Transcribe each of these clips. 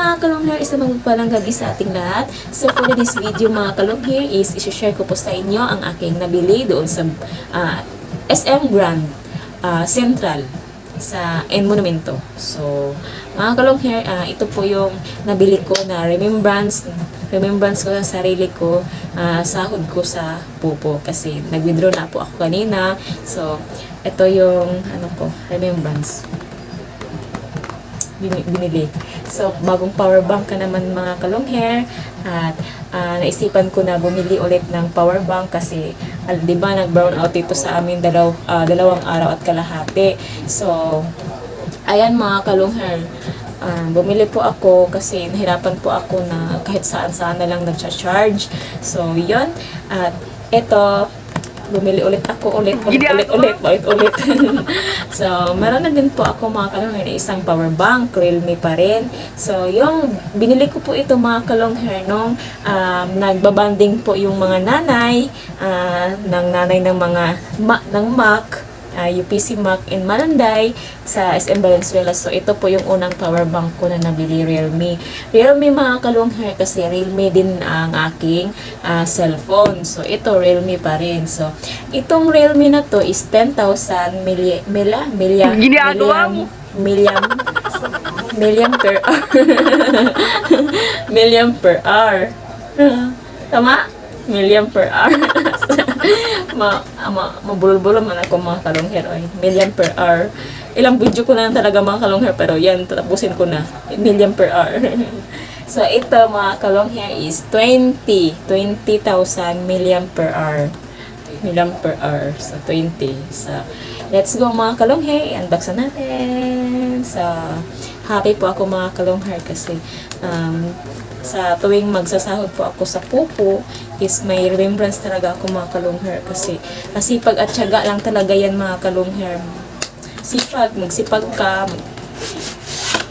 mga kalong hair, isang magpalang gabi sa ating lahat. So for this video mga kalong hair is isi-share ko po sa inyo ang aking nabili doon sa ah, SM Grand ah, Central sa N Monumento. So mga kalong hair, ah, ito po yung nabili ko na remembrance remembrance ko sa sarili ko, ah, sahod ko sa pupo kasi nag-withdraw na po ako kanina. So ito yung ano ko, remembrance binili. So, bagong power bank ka naman mga kalong hair at ah, naisipan ko na bumili ulit ng power bank kasi al, di ba nag-brown out ito sa amin dalaw, ah, dalawang araw at kalahati. So, ayan mga kalong hair. Ah, bumili po ako kasi nahirapan po ako na kahit saan-saan na lang nagcha-charge. So, yun. At ito, bumili ulit ako ulit, ulit, ulit, ulit, ulit, ulit. so, meron na din po ako mga kalong hair na isang power bank, Realme pa rin. So, yung binili ko po ito mga kalong hair nung um, nagbabanding po yung mga nanay, ah, ng nanay ng mga ma- ng Mac, uh, UPC Mac in Malanday sa SM Valenzuela. So, ito po yung unang power bank ko na nabili Realme. Realme mga kalong hair kasi Realme din ang aking ah, cellphone. So, ito Realme pa rin. So, itong Realme na to is 10,000 milli, mila, milya, Ginagawa mo. milliam, milliam per hour. milliam per hour. Tama? Million per hour. ma, ma, mabulol-bulol man ako mga kalongher. Ay, million per hour. Ilang video ko na lang talaga mga kalongher, pero yan, tatapusin ko na. Million per hour. so, ito mga kalongher is 20. 20,000 million per hour. Million per hour. So, 20. So, let's go mga kalongher. Unbox na natin. So, happy po ako mga kalongher kasi um, sa tuwing magsasahod po ako sa pupo is may remembrance talaga ako mga kalongher kasi masipag at tiyaga lang talaga yan mga kalongher sipag, magsipag ka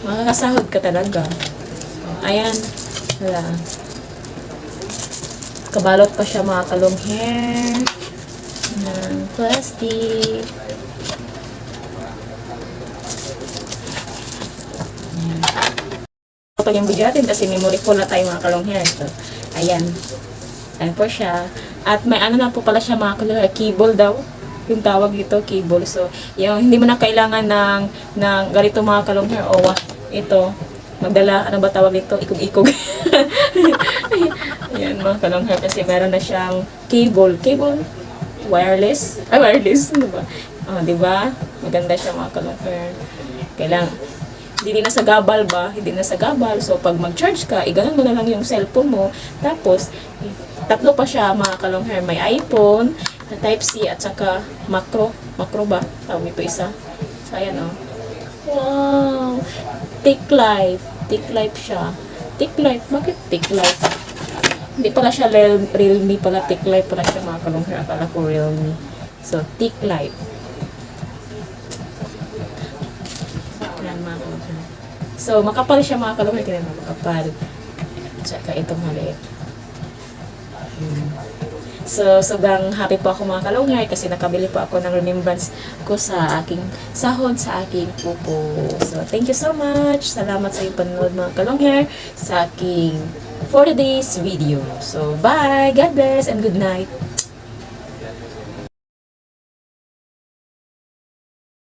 makakasahod ka talaga. Ayan wala. Kabalot pa siya mga kalongher ng plastic Ito yung video natin kasi memory full na tayo mga kalongher. So, ayan. Ayan po siya. At may ano na po pala siya mga kalongher, cable daw. Yung tawag dito, cable. So, yung hindi mo na kailangan ng, ng ganito mga kalongher. O, ito, magdala, ano ba tawag dito? Ikog-ikog. ayan mga kalongher kasi meron na siyang cable. Cable? Wireless? Ay, wireless. Diba? Oh, diba? Maganda siya mga kalongher. Kailangan, hindi na sa gabal ba? Hindi na sa gabal. So, pag mag-charge ka, iganon mo na lang yung cellphone mo. Tapos, tatlo pa siya, mga kalong hair. May iPhone, na Type-C, at saka macro. Macro ba? Tawag ito isa. So, ayan o. Wow! Tick Life. Tick Life siya. Tick Life. Bakit Tick Life? Hindi pala siya real, Realme pala. Tick Life pala siya, mga kalong hair. Akala ko Realme. So, Tick Life. Yan mga. So, makapal siya mga kalungkay. Kaya na makapal. Tsaka itong maliit. Hmm. So, sobrang happy po ako mga kalungkay kasi nakabili po ako ng remembrance ko sa aking sahod sa aking pupo. So, thank you so much. Salamat sa iyong panonood mga kalungkay sa aking for today's video. So, bye! God bless and good night!